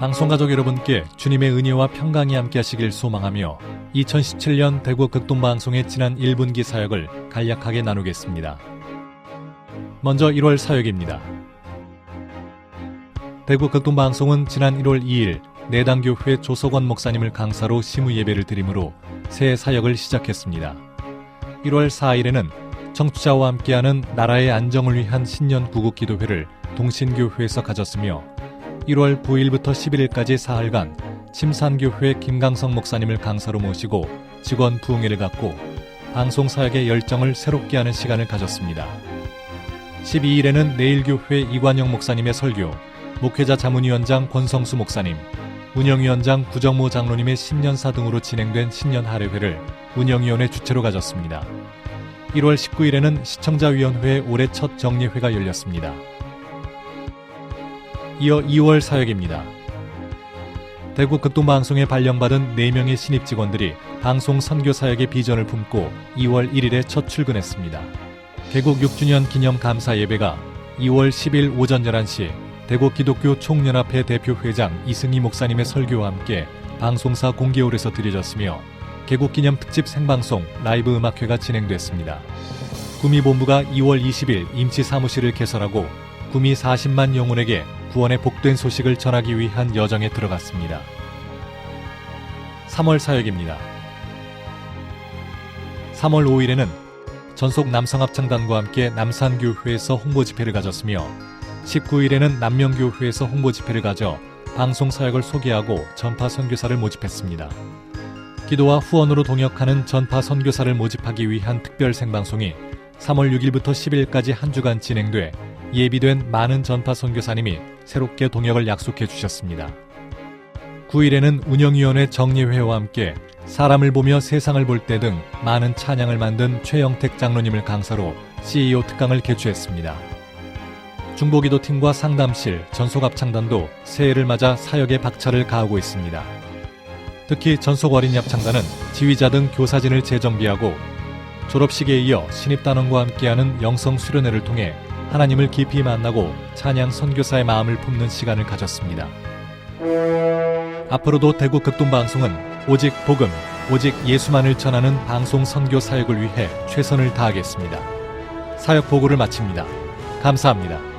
방송 가족 여러분께 주님의 은혜와 평강이 함께 하시길 소망하며 2017년 대구 극동방송의 지난 1분기 사역을 간략하게 나누겠습니다. 먼저 1월 사역입니다. 대구 극동방송은 지난 1월 2일 내당교회 조석원 목사님을 강사로 심의 예배를 드림으로 새 사역을 시작했습니다. 1월 4일에는 청취자와 함께하는 나라의 안정을 위한 신년 구국 기도회를 동신교회에서 가졌으며 1월 9일부터 11일까지 사흘간 침산교회 김강성 목사님을 강사로 모시고 직원 부흥회를 갖고 방송 사역의 열정을 새롭게 하는 시간을 가졌습니다. 12일에는 내일교회 이관영 목사님의 설교, 목회자 자문위원장 권성수 목사님, 운영위원장 구정모 장로님의 신년사 등으로 진행된 신년 할애회를 운영위원회 주최로 가졌습니다. 1월 19일에는 시청자위원회 올해 첫 정례회가 열렸습니다. 이어 2월 사역입니다. 대구 극동방송에 발령받은 4명의 신입 직원들이 방송 선교 사역의 비전을 품고 2월 1일에 첫 출근했습니다. 개국 6주년 기념 감사 예배가 2월 10일 오전 11시 대구 기독교 총연합회 대표 회장 이승희 목사님의 설교와 함께 방송사 공개홀에서 드려졌으며 개국 기념 특집 생방송 라이브 음악회가 진행됐습니다. 구미본부가 2월 20일 임치 사무실을 개설하고 구미 40만 영혼에게 구원의 복된 소식을 전하기 위한 여정에 들어갔습니다. 3월 사역입니다. 3월 5일에는 전속 남성합창단과 함께 남산교회에서 홍보 집회를 가졌으며 19일에는 남명교회에서 홍보 집회를 가져 방송 사역을 소개하고 전파 선교사를 모집했습니다. 기도와 후원으로 동역하는 전파 선교사를 모집하기 위한 특별 생방송이 3월 6일부터 10일까지 한 주간 진행돼 예비된 많은 전파 선교사님이 새롭게 동역을 약속해 주셨습니다. 9일에는 운영위원회 정례회와 함께 사람을 보며 세상을 볼 때 등 많은 찬양을 만든 최영택 장로님을 강사로 CEO 특강을 개최했습니다. 중보기도 팀과 상담실, 전속합창단도 새해를 맞아 사역에 박차를 가하고 있습니다. 특히 전속 어린이합창단은 지휘자 등 교사진을 재정비하고 졸업식에 이어 신입단원과 함께하는 영성 수련회를 통해 하나님을 깊이 만나고 찬양 선교사의 마음을 품는 시간을 가졌습니다. 앞으로도 대구 극동 방송은 오직 복음, 오직 예수만을 전하는 방송 선교 사역을 위해 최선을 다하겠습니다. 사역 보고를 마칩니다. 감사합니다.